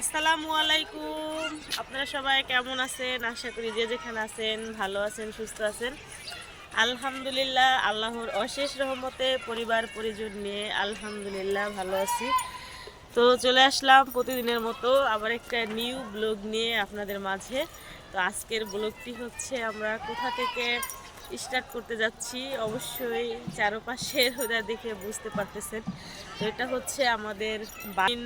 আসসালামু আলাইকুম। আপনারা সবাই কেমন আছেন? আশা করি যে যেখানে আছেন, ভালো আছেন, সুস্থ আছেন। আলহামদুলিল্লাহ, আল্লাহর অশেষ রহমতে পরিবার, পরিজন নিয়ে আলহামদুলিল্লাহ ভালো আছি। তো চলে আসলাম প্রতিদিনের মতো আবার একটা নিউ ব্লগ নিয়ে আপনাদের মাঝে। তো আজকের ব্লগটি হচ্ছে আমরা কোথা থেকে স্টার্ট করতে যাচ্ছি। অবশ্যই চারপাশের ওরা দেখে বুঝতে পারতেছেন। তো এটা হচ্ছে আমাদের বাড়ির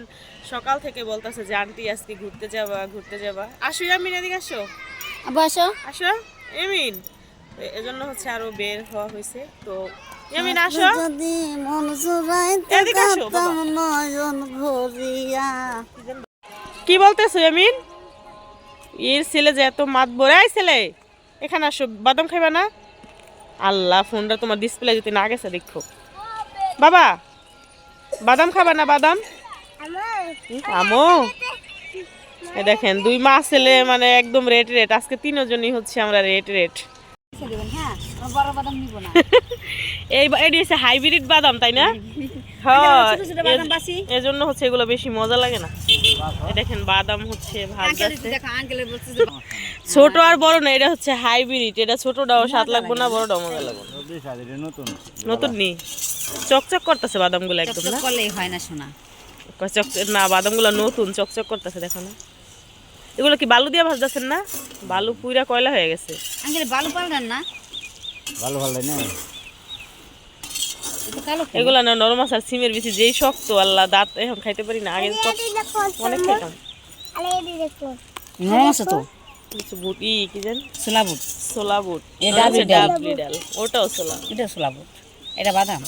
সকাল থেকে বলতেছে যে আন্টি আজকে ঘুরতে যাবা ঘুরতে যাবা। আসো ইয়ামিন এদিকে আসো। আবু আসো। আসো এমিন এজন্য হচ্ছে আরও বের হওয়া হয়েছে। তো ইয়ামিন আসো। যদি মন জুড়াইতে। কাঁদতাম নয়ন কি বলতেছো ইয়ামিন? এর ছেলে যে এত মাত বড়াই ছেলে। এখানে আসো বাদাম খাইবা না? আল্লাহ ফোনটা তোমার ডিসপ্লে যদি না গেছে দেখো। বাবা বাদাম খাবা না বাদাম? আমো। দেখেন দুই মাস ছেলে মানে একদম রেট রেট আজকে তিনজনই হচ্ছে আমরা রেট রেট হ্যাঁ বড় না। এই এটি হচ্ছে হাইব্রিড বাদাম তাই না? হ্যাঁ ছোট ছোট বাদাম বাসি। হচ্ছে এগুলো বেশি মজা লাগে না। দেখেন বাদাম হচ্ছে আঙ্কেল ভাজছে দেখো আঙ্কেলের বলছে যে ছোট আর বড় না এটা হচ্ছে হাইব্রিড। এটা ছোটটাও স্বাদ লাগবে না বড়টাও মজা লাগবে নতুন নতুন। নি? চকচক করতেছে বাদামগুলো একদম চকচক না? হয় না শোনা চক না বাদামগুলো নতুন চকচক করতেছে দেখো না। এগুলো কি বালু দিয়ে ভাজতেছেন না? বালু পুইরা কয়লা হয়ে গেছে। বালু পাল্টান না? ভালো ভালো না? এটা কালো কি? এগুলো না নরম আর সিমের বেশি যেই শক্ত আল্লাহ দাঁত এখন খাইতে পারি না আগে অনেক নরম আছে তো? কিছু বুট ই কি জান ছোলা বুট। বুট এ ডাবলি হচ্ছে ডাল। ওটাও ছোলা এটা ছোলা বুট। এটা বাদাম।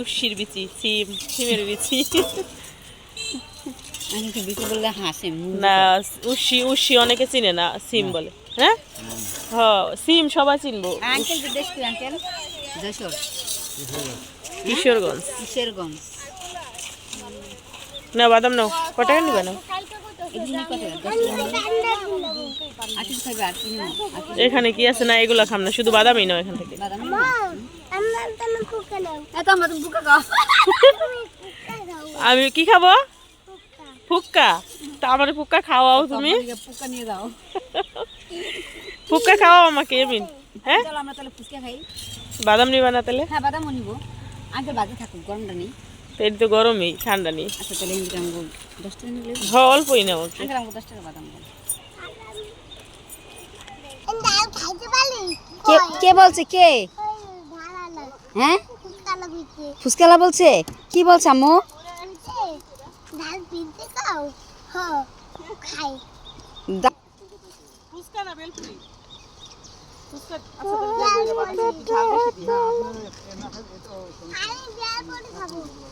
উশির বিচি সিম সিমের বিচি। করলে হাসে মুখ না উশি উশি অনেকে চিনে না সিম বলে। হ্যাঁ? হ সিম সবাই চিনবো। আঙ্কেল তো কি আঙ্কেল? যশোর। কিশোরগঞ্জ। কিশোরগঞ্জ। না বাদাম নাও ক টাকা নিবে না এখানে কি আছে? না এগুলো খাম না শুধু বাদামই নাও এখান থেকে। বাদাম এত আমরা তো বুকা খাও আমি কি খাব? ফুক্কা? তা আমার ফুক্কা খাওয়াও তুমি? পুকা নিয়ে যাও ফুক্কা খাওয়াও আমাকে এমিন হ্যাঁ? চলো আমরা তাহলে ফুচকা খাই। বাদাম নিবা না তাহলে? হ্যাঁ বাদামও নিব। আঙ্কেল বাজে থাকুক গরমটা নেই। তো এটা তো গরমই ঠান্ডা নেই। আচ্ছা তাহলে হিন্দি আমগো দশ টাকা নিলে? হ অল্পই একটু। আঙ্কেল আমগো দশ টাকা বাদাম। কে কে বলছে কে? হ্যাঁ? ফুচকালা বলছে। কি বলছে আম্মু? দা- ফুচকা না বেলপুরি? ফুচকা আচ্ছা তাহলে বেলপুরি বেশি দিই।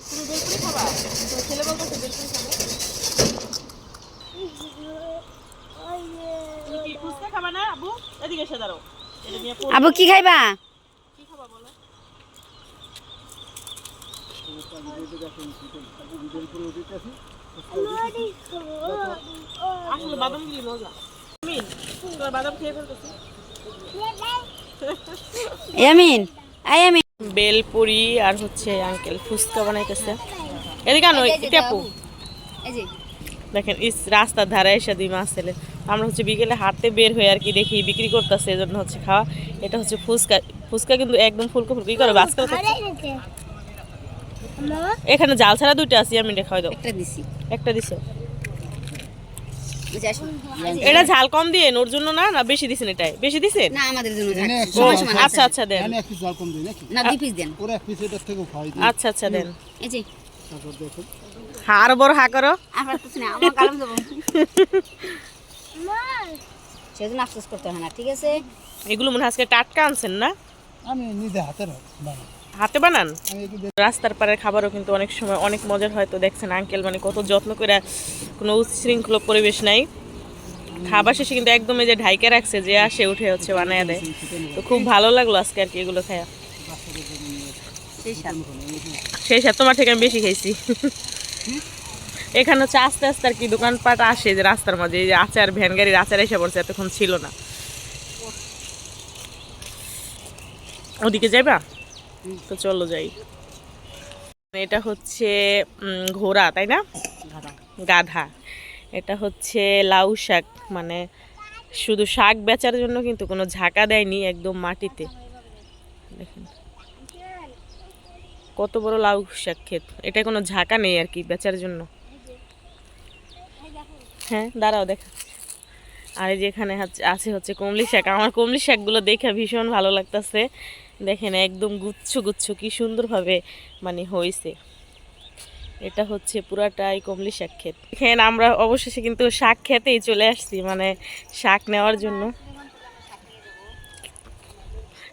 তুমি বেলপুরি খাবা? তো ছেলে বলতেছে বেলপুরি খাবে। ফুচকা খাবা না আবু? এদিকে এসে পড়ি। আবু কি খাইবা কি খাবা বলো আসলে বাদামগুলি মজা। বাদাম খেয়ে ফেলতেছি। ইয়ামিন আই ইয়ামিন বেলপুরি আর হচ্ছে আঙ্কেল ফুচকা বানাইতেছে। এদিকে আনো টেপু দেখেন ইস রাস্তার ধারে এসে দুই মাছ ছেলে। আমরা হচ্ছে বিকেলে হাঁটতে বের হয়ে আর কি দেখি বিক্রি করতেছে এজন্য হচ্ছে খাওয়া। এটা হচ্ছে ফুচকা। ফুচকা কিন্তু একদম ফুলকো ফুলকো কি করে বাসকা এখানে জাল ছাড়া দুইটা আছে আমি এটা খাওয়াই দাও। একটা দিছি। একটা দিছো। এটা ঝাল কম দিয়ে ওর জন্য না না বেশি দিছেন এটাই? বেশি দিছেন? না আমাদের জন্য থাক। আচ্ছা আচ্ছা দেন। এখানে এক পিস জল কম দিই নাকি? না দুই পিস দেন। ওরা এক পিস এটার থেকেও খাওয়াই দিই। আচ্ছা আচ্ছা দেন। এই যে। তারপর দেখুন। হার বড় হা করো। আমার কিছু না আমার কালাম দেবো। সেজন্য আফসোস করতে হয় না ঠিক আছে? এগুলো মনে আজকে টাটকা আনছেন না? আমি নিজে হাতে বানাই। হাতে বানান? রাস্তার পাড়ের খাবারও কিন্তু অনেক সময় অনেক মজার হয়। তো দেখছেন আঙ্কেল মানে কত যত্ন করে কোনো উচ্ছৃঙ্খল পরিবেশ নাই। খাবার শেষে কিন্তু একদম এই যে ঢাইকে রাখছে, যে আসে উঠে হচ্ছে বানায় দেয়। তো খুব ভালো লাগল আজকে আর কি এগুলো খায়া। সেই সাথ তোমার থেকে আমি বেশি খাইছি এখানে হচ্ছে আস্তে আস্তে আর কি দোকানপাট আসে যে রাস্তার মাঝে, এই যে আচার, ভ্যান গাড়ির আচার এসে পড়ছে, এতক্ষণ ছিল না। ওদিকে যাইবা? তো চলো যাই। এটা হচ্ছে ঘোড়া তাই না? গাধা। এটা হচ্ছে লাউ শাক মানে শুধু শাক বেচার জন্য কিন্তু কোনো ঝাঁকা দেয়নি একদম মাটিতে। দেখেন। কত বড় লাউ শাক ক্ষেত। এটা কোনো ঝাঁকা নেই আর কি বেচার জন্য। হ্যাঁ দাঁড়াও দেখা। আর এই যে হচ্ছে- আছে হচ্ছে কমলি শাক। আমার কমলি শাকগুলো দেখে ভীষণ ভালো লাগতেছে। দেখেন একদম গুচ্ছ গুচ্ছ কি সুন্দরভাবে মানে হয়েছে এটা হচ্ছে পুরাটাই কমলি শাক ক্ষেত। এখানে আমরা অবশেষে কিন্তু শাক খেতেই চলে আসছি মানে শাক নেওয়ার জন্য।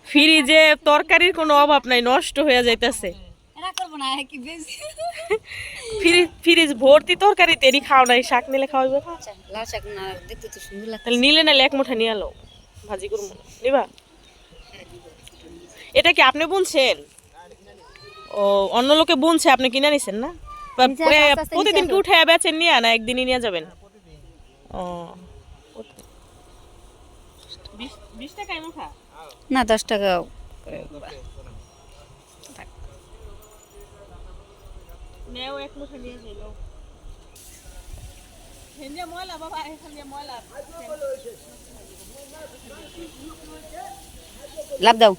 ফ্রিজে তরকারির কোনো অভাব নাই নষ্ট হয়ে যাইতেছে। ফ্রিজ ভর্তি খাও নাই শাক নিলে তাহলে নিলে নাহলে এক মুঠা নিয়ে আলো ভাজি করব। নিবা? এটা কি আপনি বুনছেন? ও অন্য লোকে বুনছে আপনি কিনে নিছেন না? প্রতিদিন কি। উঠে বেচেন নিয়ে না একদিনই নিয়ে যাবেন? ও। না দশ টাকা নেও এক মুঠা নিয়ে যাই নাও। হেন দিয়ে ময়লা। বাবা ময়লা লাভ দাও।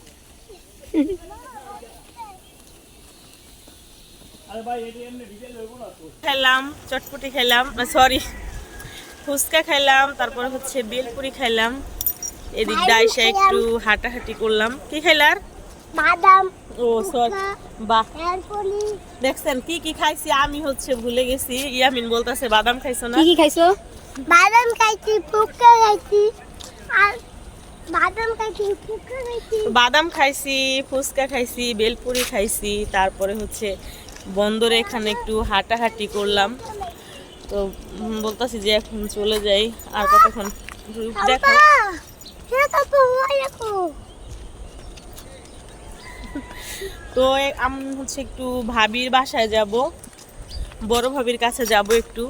খেলাম চটপটি খেলাম সরি ফুচকা খাইলাম তারপরে হচ্ছে বেলপুরি খাইলাম এদিক একটু হাঁটাহাঁটি করলাম। কি খাইলার বাদাম ও সরি বাহ। দেখছেন কি কি খাইছি আমি হচ্ছে ভুলে গেছি। ইয়ামিন বলতেছে বাদাম খাইছো না? কি কি খাইছো? বাদাম খাইছি খাইছি। আর বাদাম খাইছি ফুচকা খাইছি। বেলপুরি খাইছি তারপরে হচ্ছে বন্দরে এখানে একটু হাঁটাহাঁটি করলাম। তো বলতেছি যে এখন চলে যাই আর কতক্ষণ? দেখো। তো আমি হচ্ছে একটু ভাবির বাসায় যাব বড় ভাবির কাছে যাব একটু।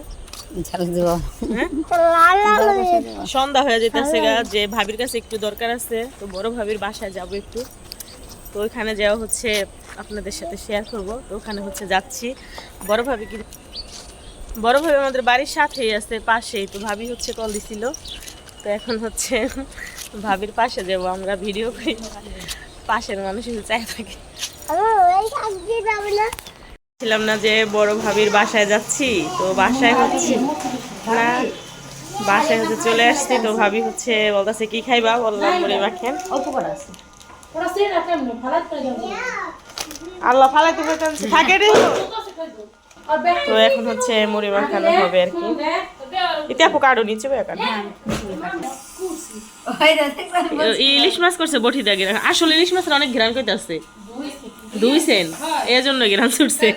হ্যাঁ? সন্ধ্যা হয়ে যেতেছে গা যে ভাবির কাছে একটু দরকার আছে তো বড় ভাবির বাসায় যাব একটু। তো ওইখানে যাওয়া হচ্ছে আপনাদের সাথে শেয়ার করব। তো ওখানে হচ্ছে যাচ্ছি। বড় ভাবি কি বড় ভাবি আমাদের বাড়ির সাথেই আছে পাশেই। তো ভাবি হচ্ছে কল দিছিল। তো এখন হচ্ছে ভাবির পাশে যাব আমরা ভিডিও করি। পাশের মানুষ এসে চাই থাকে। ছিলাম না যে বড় ভাবির বাসায় যাচ্ছি তো বাসায় হচ্ছে না। বাসায় হচ্ছে চলে আসছি তো ভাবি হচ্ছে বলতেছে কি খাইবা? বললাম বলে মাখেন। আল্লাহ ফালাই তুমি থাকে রে। তো এখন হচ্ছে মুড়ি মাখানো হবে আর কি। এতে আপু কাটো নিচে ইলিশ মাছ করছে বটি দা গিরান আসলে ইলিশ মাছের অনেক ঘিরান কইতে আছে দুই সেন এই জন্য ছুটছে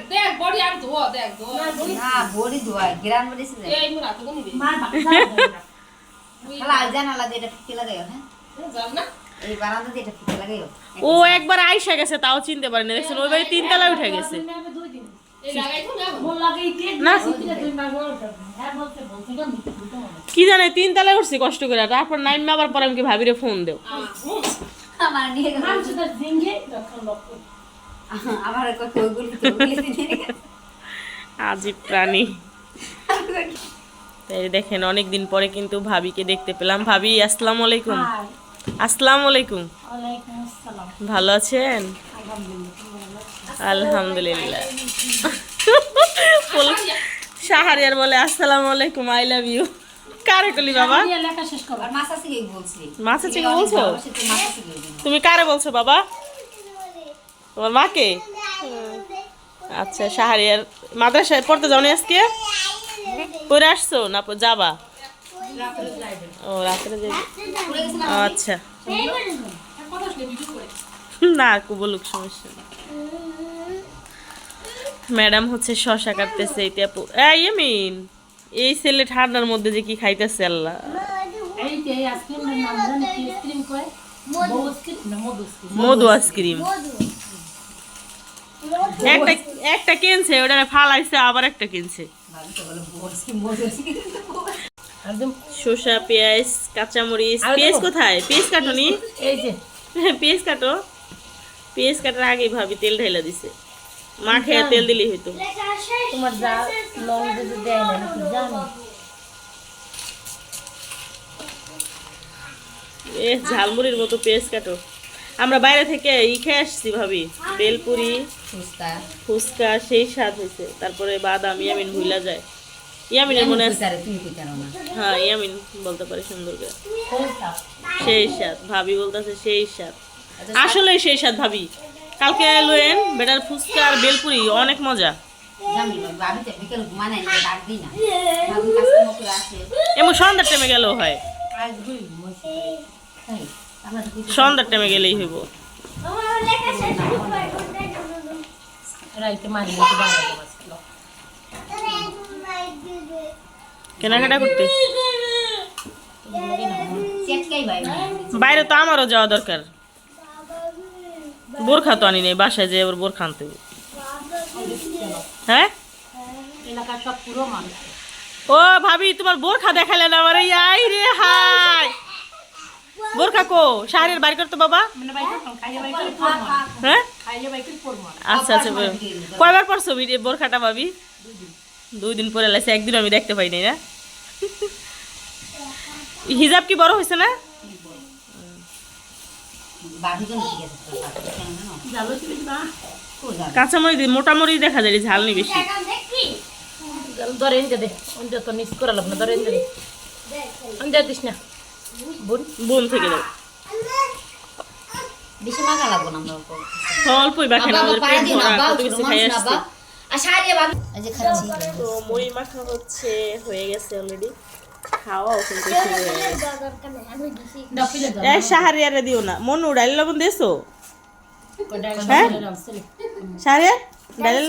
গ্রাম হ্যাঁ? লাগাইও ও একবার আইসা গেছে তাও চিনতে পারেনি। দেখছেন ওই বাড়ি তিন তলায় উঠে গেছে। না? কি জানে তিন তলায় উঠছি কষ্ট করে। তারপর নাইন আবার পরে আমি কি ভাবিরে ফোন দেও আমার নিয়ে গেল। আমার ওইগুলো আজীব প্রাণী। তাই দেখেন অনেক দিন পরে কিন্তু ভাবিকে দেখতে পেলাম। ভাবি আসসালামু আলাইকুম। আসসালামু আলাইকুম। ভালো আছেন? আলহামদুলিল্লাহ। শাহরিয়ার বলে আসসালামু আলাইকুম আই লাভ ইউ কারে কলি বাবা? মাছ আছে কি বলছি? তুমি কারে বলছো বাবা? তোমার মাকে? আচ্ছা শাহরিয়ার মাদ্রাসায় পড়তে যাওনি আজকে? পরে আসছো না যাবা? ও রাত্রে যাবে আচ্ছা। না বলুক সমস্যা ম্যাডাম হচ্ছে শশা কাটতেছে এইটা আপু এই মিন এই ছেলে ঠান্ডার মধ্যে যে কি খাইতেছে আল্লাহ। এই মধু। আইসক্রিম। একটা একটা কিনছে ওটা ফালাইছে আবার একটা কিনছে। শসা পেঁয়াজ কাঁচামরিচ পেঁয়াজ কোথায়? পেঁয়াজ কাটো নি? পেঁয়াজ কাটো। পেঁয়াজ কাটার আগে ভাবি তেল ঢেলে দিছে। মাঠে তেল দিলি হইতো। এ ঝালমুড়ির মতো পেঁয়াজ কাটো। আমরা বাইরে থেকে ই খেয়ে আসছি ভাবি। বেলপুরি ফুচকা। সেই স্বাদ হয়েছে তারপরে বাদাম ইয়ামিন ভুলা যায়। ইয়ামিনের মনে আছে হ্যাঁ ইয়ামিন বলতে পারে সুন্দর করে। সেই স্বাদ ভাবি বলতেছে সেই স্বাদ। আসলে সেই স্বাদ ভাবি। কালকে লোয়েন বেটার ফুচকা আর বেলপুরি অনেক মজা। এমন সন্ধ্যার টাইমে গেলেও হয়। সন্ধ্যার টাইমে গেলেই হইব। কেনাকাটা করতে? বাইরে তো আমারও যাওয়া দরকার। বোরখা তো আনি নেই বাসায় যেয়ে আবার বোরখা আনতে হ্যাঁ? ও ভাবি তোমার বোরখা দেখালে না আমার? আই রে হাই বোরখা কো শাড়ির বাড়ি করতো বাবা? মানে হ্যাঁ খাইয়ে বাইকে পরমা। আচ্ছা আচ্ছা বেরো। কয়বার পরছো ভিডিও? বোরখাটা ভাবি? দুই দিন। পরে লাগছে একদিন আমি দেখতে পাই নাই না? হিজাব কি বড় হয়েছে না? না দিয়ে মোটামরিচ দেখা যায় ঝাল নেই বেশি। ধরে এনে দে অন্য তো নিস করা লাগবে ধরে এনে দিস না। বোন বোন থেকে দাও বেশি মাখা লাগবো না আমরা অল্পই বাকি না আমাদের পেট ভরা কত কিছু খাই আসছি। এই যে খাচ্ছি। তো মাখা হচ্ছে হয়ে গেছে অলরেডি খাওয়াও কিন্তু হয়ে এই দিও না। মনু ডাইল লবণ দিয়েছ? হ্যাঁ? ডাইল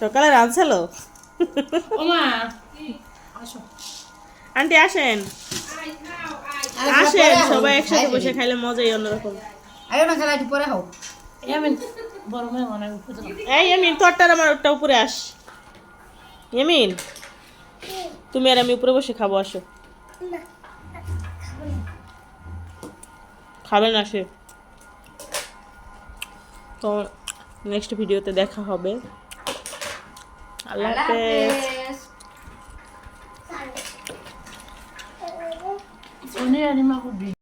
সকালে ওমা। আসো। আন্টি আসেন। আসেন সবাই একসাথে বসে খাইলে মজাই অন্যরকম। আয়ো না খেলা একটু পরে হোক ইয়ামিন বড় মেয়ে মনে এই ইয়ামিন তোরটার আমার ওটা উপরে আস। ইয়ামিন তুমি আর আমি উপরে বসে খাব আসো। খাবেন আসে তো নেক্সট ভিডিওতে দেখা হবে। আল্লাহ হাফেজ। উনি আর মা খুব